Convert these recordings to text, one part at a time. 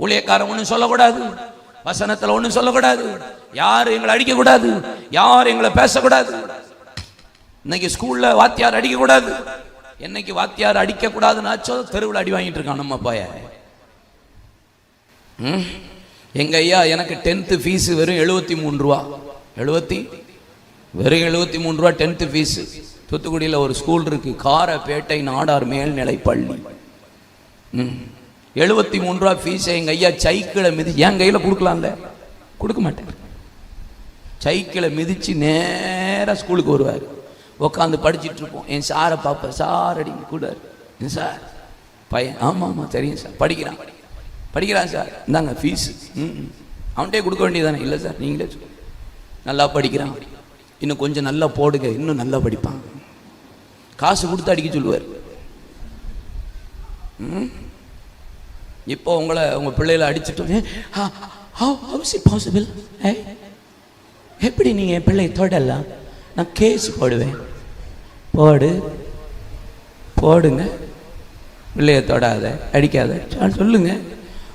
ஊழியக்காரன் ஒன்றும் சொல்லக்கூடாது. வசனத்தில் ஒன்றும் சொல்லக்கூடாது. யார் எங்களை அடிக்கக்கூடாது. யார் எங்களை பேசக்கூடாது. இன்னைக்கு ஸ்கூலில் வாத்தியார் அடிக்கக்கூடாது. என்னைக்கு வாத்தியார் அடிக்கக்கூடாதுன்னாச்சோ தெருவில் அடி வாங்கிட்டு இருக்கான் நம்ம பையன் ம்? எங்க ஐயா எனக்கு டென்த்து ஃபீஸு வெறும் எழுபத்தி மூணு ரூபா. எழுபத்தி வெறும் எழுபத்தி மூணு ரூபா டென்த்து ஃபீஸு தூத்துக்குடியில் ஒரு ஸ்கூல் இருக்கு. காரப்பேட்டை நாடார் மேல்நிலை பள்ளி. ம். எழுபத்தி மூணு ரூபா ஃபீஸை எங்கள் ஐயா சைக்கிளை மிதி என் கையில் கொடுக்கலாம்ல. கொடுக்க மாட்டேன். சைக்கிளை மிதித்து நேராக ஸ்கூலுக்கு வருவார். உட்காந்து படிச்சுட்டு இருப்போம். என் சாரை பார்ப்பேன் சார் அடி கூடாரு என் சார் பையன். ஆமாம் ஆமாம் தெரியும் சார் படிக்கிறான். படிக்கிறான் சார் இந்தாங்க ஃபீஸு ம் அவன்கிட்டே கொடுக்க வேண்டியதானே இல்லை சார் நீங்களே நல்லா படிக்கிறான். இன்னும் கொஞ்சம் நல்லா போடுங்க. இன்னும் நல்லா படிப்பான். காசு கொடுத்து அடிக்க சொல்லுவார். ம் இப்போ உங்களை உங்கள் பிள்ளைகளை அடிச்சுட்டு ஹவுஸ் இட் பாசிபிள் ஏ எப்படி நீங்கள் என் பிள்ளையை தொடலாம்? நான் கேஸ் போடுவேன். போடு போடுங்க. பிள்ளைய தொடாத அடிக்காத. சொல்லுங்க.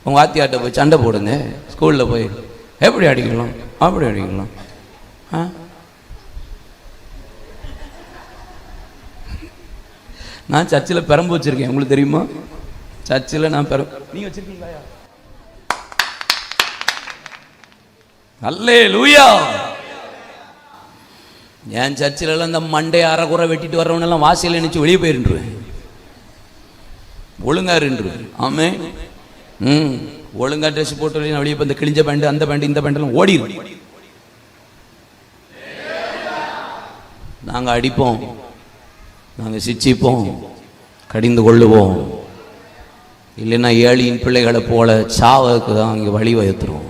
உங்கள் வாத்தியார்ட்ட போய் சண்டை போடுங்க. ஸ்கூலில் போய் எப்படி அடிக்கலாம்? அப்படி அடிக்கலாம். ஆ? நான் சர்ச்சில் பெரம்பு வச்சிருக்கேன். உங்களுக்கு தெரியுமா? சர்ச்சில் நான் பெரம் நீங்க வச்சிருக்கீங்களா? அல்லே லூயா என் சர்ச்சில் எல்லாம் இந்த மண்டை அரைக்குறை வெட்டிட்டு வர்றவனெல்லாம் வாசையில் நினைச்சு வெளியே போயிருந்துருவேன் ஒழுங்கா இருந்து ஆமே ம். ஒழுங்கா ட்ரெஸ் போட்டு வெளியே போய் இந்த கிழிஞ்ச பேண்ட் அந்த பேண்ட் இந்த பேண்டெல்லாம் ஓடிடும் நாங்கள் அடிப்போம். நாங்கள் சிச்சிப்போம். கடிந்து கொள்ளுவோம். இல்லைன்னா ஏழியின் பிள்ளைகளை போல சாவதுக்கு தான் அங்கே வழி வகுத்துருவோம்.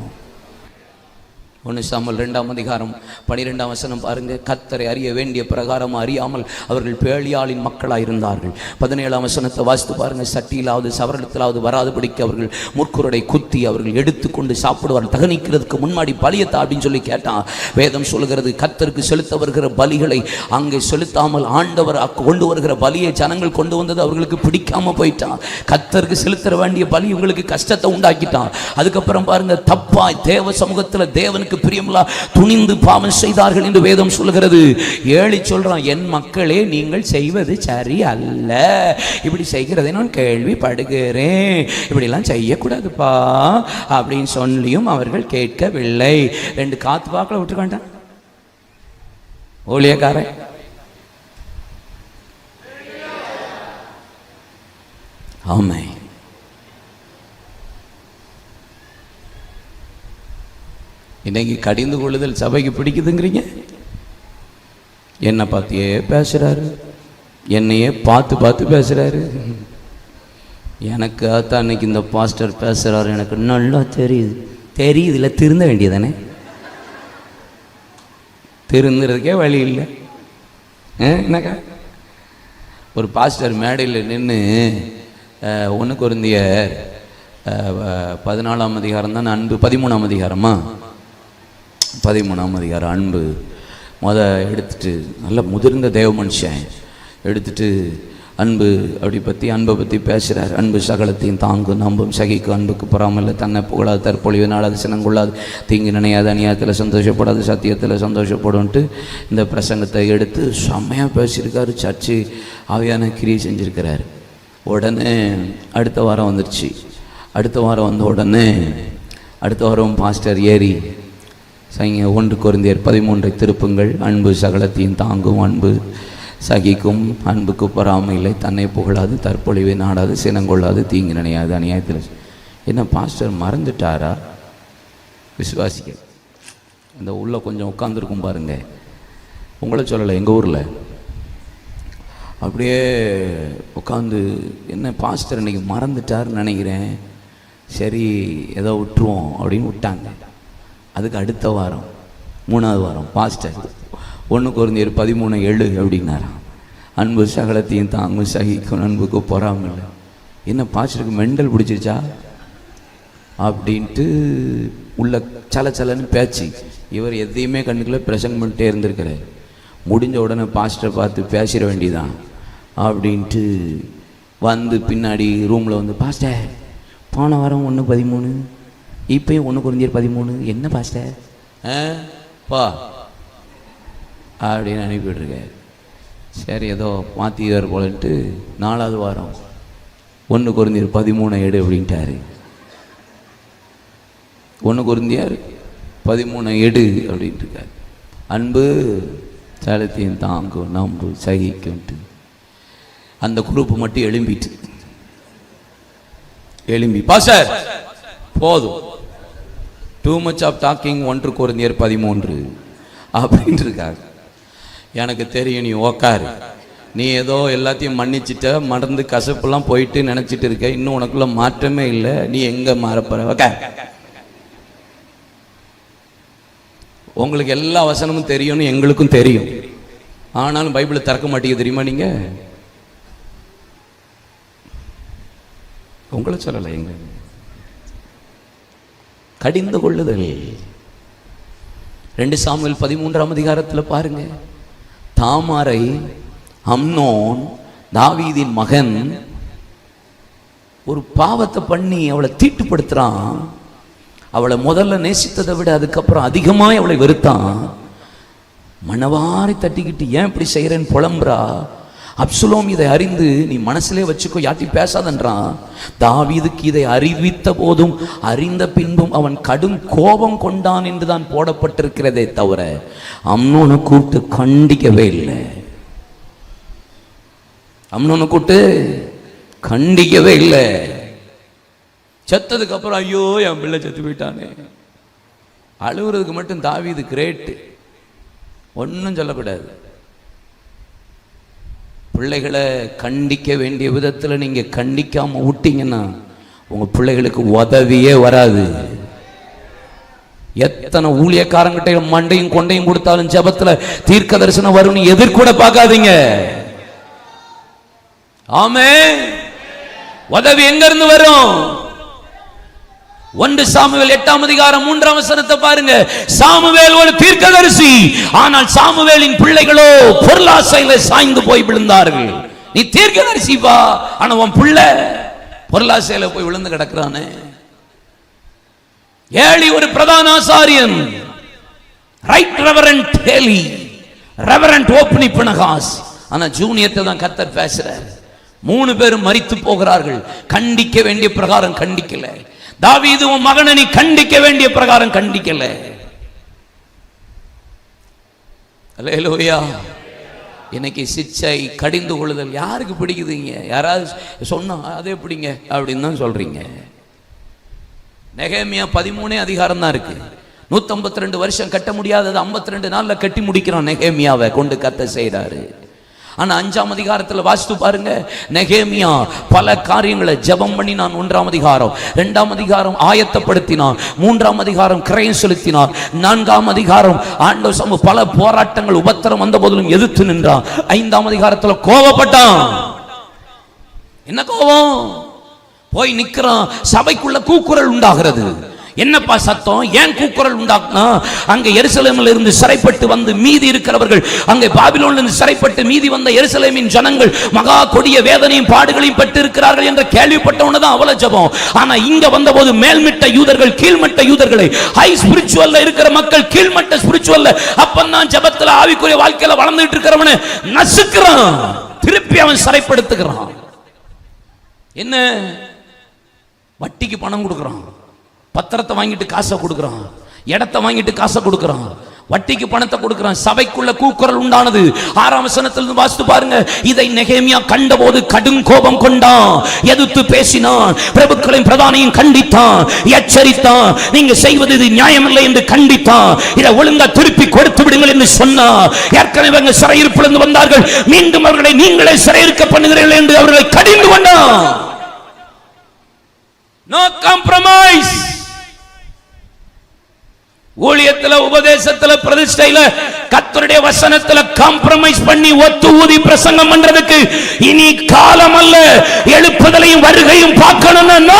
ஒன்று சாமல் ரெண்டாம் அதிகாரம் பனிரெண்டாம் வசனம் பாருங்க. கத்தரை அறிய வேண்டிய பிரகாரம் அறியாமல் அவர்கள் பேழியாளின் மக்களாக இருந்தார்கள். பதினேழாம் வசனத்தை வாசித்து பாருங்க. சட்டியிலாவது சவரத்திலாவது வராதுபடிக்கு அவர்கள் முற்குரடை குத்தி அவர்கள் எடுத்துக்கொண்டு சாப்பிடுவார்கள் தகனிக்கிறதுக்கு முன்னாடி பலியத்தா அப்படின்னு சொல்லி கேட்டான் வேதம் சொல்கிறது கத்தருக்கு செலுத்த வருகிற பலிகளை அங்கே செலுத்தாமல் ஆண்டவர் கொண்டு வருகிற பலியை ஜனங்கள் கொண்டு வந்தது அவர்களுக்கு பிடிக்காம போயிட்டான் கத்தருக்கு செலுத்த வேண்டிய பலி உங்களுக்கு கஷ்டத்தை உண்டாக்கிட்டான் அதுக்கப்புறம் பாருங்க தப்பா தேவ சமூகத்தில் தேவனுக்கு பிரியமில்லா? துணிந்து பாவம் செய்தார்கள் என்று வேதம் சொல்கிறது ஏழி சொல்றான் என் மக்களே நீங்கள் செய்வது சரி அல்ல இப்படி செய்கிறதை நான் கேள்விப்படுகிறேன். இப்படிலாம் செய்யக்கூடாதுப்பா. அப்படின்னு சொல்லியும் அவர்கள் கேட்கவில்லை. ரெண்டு காத்து பாக்களை விட்டுக்காண்டான். ஊழியக்காரன். ஆமை இன்னைக்கு கடிந்து கொள்ளுதல் சபைக்கு பிடிக்குதுங்கிறீங்க? என்னை பார்த்தியே பேசுகிறாரு என்னையே பார்த்து பார்த்து பேசுகிறாரு எனக்கு அதான் அன்னைக்கு இந்த பாஸ்டர் பேசுகிறாரு எனக்கு நல்லா தெரியுது. தெரியுதுல திருந்த வேண்டியதானே? திருந்துறதுக்கே வழி இல்லை. ஆ, என்னக்கா? ஒரு பாஸ்டர் மேடையில் நின்று ஒன்று குருந்திய பதினாலாம் அதிகாரம் தான் அன்பு பதிமூணாம் அதிகாரமா? பதிமூணாம் அதிகாரம் அன்பு. முத எடுத்துட்டு நல்ல முதிர்ந்த தேவ மனுஷன். எடுத்துட்டு அன்பு அப்படி பற்றி அன்பை பற்றி பேசுகிறார் அன்பு சகலத்தையும் தாங்கும் நம்பும் சகிக்கும் அன்புக்கு பொறாமல் தன்னை புகழாது தற்பொழிவு நாளாது சினங்கொள்ளாது தீங்கு நினையாது அநியாயத்தில் சந்தோஷப்படாது சத்தியத்தில் சந்தோஷப்படும்ன்ட்டு இந்த பிரசங்கத்தை எடுத்து செம்மையாக பேசியிருக்காரு. சர்ச்சு ஆவியான கிரியை செஞ்சுருக்கிறார். உடனே அடுத்த வாரம் வந்துருச்சு. அடுத்த வாரம் வந்த உடனே அடுத்த வாரம் பாஸ்டர் ஏறி சங்க ஒன்று குறைந்தர் பதிமூன்றை திருப்புங்கள். அன்பு சகலத்தையும் தாங்கும் அன்பு. சகிக்கும் அன்புக்கு பொறாமையில்லை தன்னை புகழாது தற்பொழிவை நாடாது சினங்கொள்ளாது தீங்கு நினையாது அநியாயத்தில். என்ன பாஸ்டர் மறந்துட்டாரா? விசுவாசிக்க இந்த உள்ளே கொஞ்சம் உட்காந்துருக்கும் பாருங்க. உங்களை சொல்லலை எங்கள் ஊரில்? அப்படியே உட்காந்து என்ன பாஸ்டர் இன்னைக்கு மறந்துட்டாருன்னு நினைக்கிறேன். சரி ஏதோ விட்டுருவோம் அப்படின்னு விட்டாங்க. அதுக்கு அடுத்த வாரம் மூணாவது வாரம் பாஸ்டர். ஒன்று குறைந்தர் பதிமூணு ஏழு அப்படின்னாராம். அன்பு சகலத்தையும் தாங்கும் சகிக்கும் அன்புக்கு பொறாமல். என்ன பாஸ்டருக்கு மெண்டல் பிடிச்சிருச்சா? அப்படின்ட்டு உள்ள சலச்சலன்னு பேச்சு. இவர் எதையுமே கண்ணுக்குள்ளே பிரசங்கம் பண்ணிட்டே இருந்திருக்கிறார். முடிஞ்ச உடனே பாஸ்டரை பார்த்து பேசிட வேண்டியதான் அப்படின்ட்டு வந்து பின்னாடி ரூமில் வந்து பாஸ்டர் போன வாரம் ஒன்று பதிமூணு இப்பயும் ஒன்று குறைஞ்சிரு பதிமூணு. என்ன பாஸ்டர் ஆ? பா. அப்படின்னு அனுப்பிவிட்ருக்காரு சரி ஏதோ மாற்றிக்கிறார் போலன்ட்டு நாலாவது வாரம். ஒன்று குறைஞ்சிரு பதிமூணை எடு அப்படின்ட்டாரு. ஒன்று குறைந்தியார் பதிமூணு எடு அப்படின்ட்டு இருக்காரு அன்பு சலத்தையும் தாங்கும் நம்பு சகிக்கும்ட்டு. அந்த குரூப் மட்டும் எழும்பிட்டு. எழும்பி. பாசர் போதும். டூ மச் ஆஃப் டாக்கிங் ஒன்று குருந்தியர் பதிமூன்று. அப்படின்ட்டு இருக்காங்க எனக்கு தெரியும் நீ ஓக்காரு நீ ஏதோ எல்லாத்தையும் மன்னிச்சிட்ட மறந்து கசப்புலாம் போயிட்டு நினச்சிட்டு இருக்க. இன்னும் உனக்குள்ள மாற்றமே இல்லை. நீ எங்கே மாறப்போற? ஓகே உங்களுக்கு எல்லா வசனமும் தெரியும்னு எங்களுக்கும் தெரியும். ஆனாலும் பைபிளை திறக்க மாட்டேங்குது தெரியுமா நீங்கள் உங்களை சொல்லலை எங்களுக்கு கடிந்து கொள்ளுதல் ரெண்டு சாமியில் பதிமூன்றாம் அதிகாரத்தில் பாருங்க. தாமரை அம்னோன் தாவீதின் மகன் ஒரு பாவத்தை பண்ணி அவளை தீட்டுப்படுத்துறான். அவளை முதல்ல நேசித்ததை விட அதுக்கப்புறம் அதிகமாக அவளை வெறுத்தான். மனவாரி தட்டிக்கிட்டு ஏன் இப்படி செய்கிறேன்னு புலம்புறா. அப்சுலோம் இதை அறிந்து நீ மனசிலே வச்சுக்கோ யாத்தி பேசாதன்றான். தாவீதுக்கு இதை அறிவித்த போதும் அறிந்த பின்பும் அவன் கடும் கோபம் கொண்டான் என்று தான் போடப்பட்டிருக்கிறதே தவிர அம்னோனை கூப்பிட்டு கண்டிக்கவே இல்லை. அம்னோனை கூப்பிட்டு கண்டிக்கவே இல்லை. செத்ததுக்கு அப்புறம் ஐயோ என் பிள்ளை செத்து போயிட்டானே. அழுகுறதுக்கு மட்டும் தாவீது கிரேட்டு. ஒன்றும் சொல்லக்கூடாது. பிள்ளைகளை கண்டிக்க வேண்டிய விதத்தில் நீங்கள் கண்டிக்காம விட்டீங்கன்னா உங்கள் பிள்ளைகளுக்கு உதவியே வராது. எத்தனை ஊழியக்காரங்கிட்ட மண்டையும் கொண்டையும் கொடுத்தாலும் ஜெபத்துல தீர்க்க தரிசனம் வரும்னு எதிர்கூட பார்க்காதீங்க. ஆமே உதவி எங்க இருந்து வரும்? ஒன்று சாமுவேல் எட்டாம் அதிகாரம் மூன்றாம் வசனத்தை பாருங்க. சாமுவேல் ஒரு தீர்க்கதரிசி. ஆனால் சாமுவேலின் பிள்ளைகளோ பொருளாசையில சாய்ந்து போய் விழுந்தார்கள். நீ தீர்க்கதரிசி வா. ஆனா உன் பிள்ளை பொருளாசையில போய் விழுந்து கிடக்குறானே. ஏழி ஒரு பிரதான ஆசாரியன். Right reverend Heli reverend Hophni Phinehas ஆனா ஜூனியத்தை தான் கத்தர் பேசுறார். மூணு பேரும் மறித்து போகிறார்கள். கண்டிக்க வேண்டிய பிரகாரம் கண்டிக்கல. தாவீது உன் மகனை நீ கண்டிக்க வேண்டிய பிரகாரம் கண்டிக்கல. இன்னைக்கு சிச்சை கடிந்து கொள்ளுதல் யாருக்கு பிடிக்குதுங்க? யாராவது சொன்னா அதே பிடிங்க அப்படின்னு தான் சொல்றீங்க. நெகேமியா பதிமூணே அதிகாரம் தான் இருக்கு. நூத்தம்பத்தி ரெண்டு வருஷம் கட்ட முடியாதது ஐம்பத்தி ரெண்டு நாள்ல கட்டி முடிக்கிறான் நெகேமியாவை கொண்டு கத்த செய்றாரு. ஆனா அஞ்சாம் அதிகாரத்தில் வாசித்து பாருங்க. நெகேமியா பல காரியங்களை ஜெபம் பண்ணி நான் ஒன்றாம் அதிகாரம். ரெண்டாம் அதிகாரம் ஆயத்தப்படுத்தினான் மூன்றாம் அதிகாரம் கிரயம் செலுத்தினார் நான்காம் அதிகாரம் ஆண்டவர் சமூக பல போராட்டங்கள் உபத்திரம் வந்த போதிலும் எதிர்த்து நின்றான். ஐந்தாம் அதிகாரத்தில் கோபப்பட்டான். என்ன கோபம்? போய் நிற்கிறான் சபைக்குள்ள கூக்குரல் உண்டாகிறது. என்னப்பா சத்தம்? ஏன் கூக்குரல் உண்டாக்குனா? அங்க எருசலேமில் இருந்து சிறைப்பட்டு வந்து மீதி இருக்கிறவர்கள் அங்கே பாபிலோன்ல இருந்து சிறைப்பட்டு மீதி வந்த எருசலேமின் ஜனங்கள் மகா கொடிய வேதனையும் பாடுகளையும் பட்டு இருக்கிறார்கள் என்ற கேள்விப்பட்டவன தான் அவல ஜபம். ஆனா இங்க வந்தபோது மேல்மிட்ட யூதர்கள் கீழ்மட்ட யூதர்களை ஹை ஸ்பிரிச்சுவல்ல இருக்கிற மக்கள் கீழ்மட்ட ஸ்பிரிச்சுவல்ல அப்பந்தான் ஜபத்துல ஆவிக்குரிய வாழ்க்கையில வளர்ந்துட்டு இருக்கிறவன நசுக்கிறான். திருப்பி அவன் சிறைப்படுத்துகிறான். என்ன? வட்டிக்கு பணம் கொடுக்குறான். பத்திரத்தை வாங்கிட்டு காசை கொடுக்குறான். இடத்த வாங்கிட்டு காசை கொடுக்குறான். வட்டிக்கு பணத்தை கொடுக்கிறான். சபைக்குள்ள கூக்குரல் உண்டானது. ஆறாம் வசனத்திலிருந்து வாசித்து பாருங்க. இதை நெகேமியா கண்டபோது கடும் கோபம் கொண்டான். எதிர்த்து பேசினான். பிரபுக்களையும் பிரதானையும் கண்டித்தான். எச்சரித்தான். நீங்க செய்வது இது நியாயமில்லை என்று கண்டித்தான். இதை ஒழுங்கா திருப்பி கொடுத்து விடுங்கள் என்று சொன்னான் ஏற்கனவே அவங்க சிறையிருப்பிலிருந்து வந்தார்கள். மீண்டும் அவர்களை நீங்களே சிறையிருக்க பண்ணுகிறீர்கள் என்று அவர்களை கடிந்து கொண்டான் நோ காம்ப்ரமைஸ் ஊழியத்துல உபதேசத்துல பிரதிஷ்டையில கத்தருடைய வசனத்துல காம்ப்ரமைஸ் பண்ணி ஒத்து ஊதி பிரசங்கம் பண்றதுக்கு இனி காலம் அல்ல எழுப்புதலையும் வருகையும் பார்க்கணும்னா